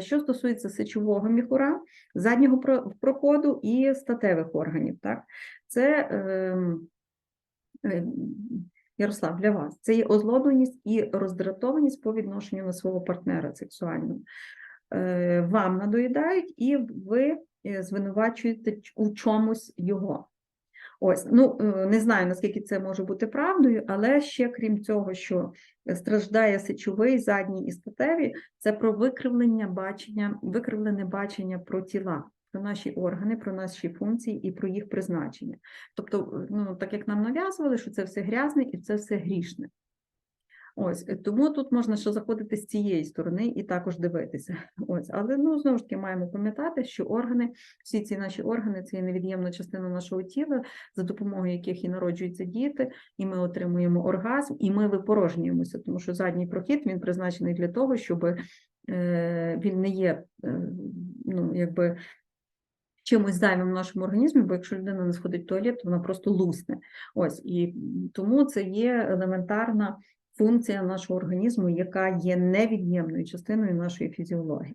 Що стосується сечового міхура, заднього проходу і статевих органів, так? Це ем, ем, Ярослав, для вас це є озлобленість і роздратованість по відношенню на свого партнера сексуального. Е, Вам надоїдають, і ви е, звинувачуєте у чомусь його. Ось, ну е, не знаю, наскільки це може бути правдою, але ще крім цього, що страждає сечовий, задній і статеві, це про викривлення бачення, викривлене бачення про тіла, про наші органи, про наші функції і про їх призначення. Тобто, ну так як нам нав'язували, що це все грязне і це все грішне. Ось е, тому тут можна ще заходити з цієї сторони і також дивитися. Ось, але ну знову ж таки маємо пам'ятати, що органи, всі ці наші органи це є невід'ємна частина нашого тіла, за допомогою яких і народжуються діти, і ми отримуємо оргазм, і ми випорожнюємося, тому що задній прохід він призначений для того, щоб е, він не є е, ну, якби. Чимось зайвим в нашому організмі, бо якщо людина не сходить в туалет, то вона просто лусне. Ось і тому це є елементарна функція нашого організму, яка є невід'ємною частиною нашої фізіології.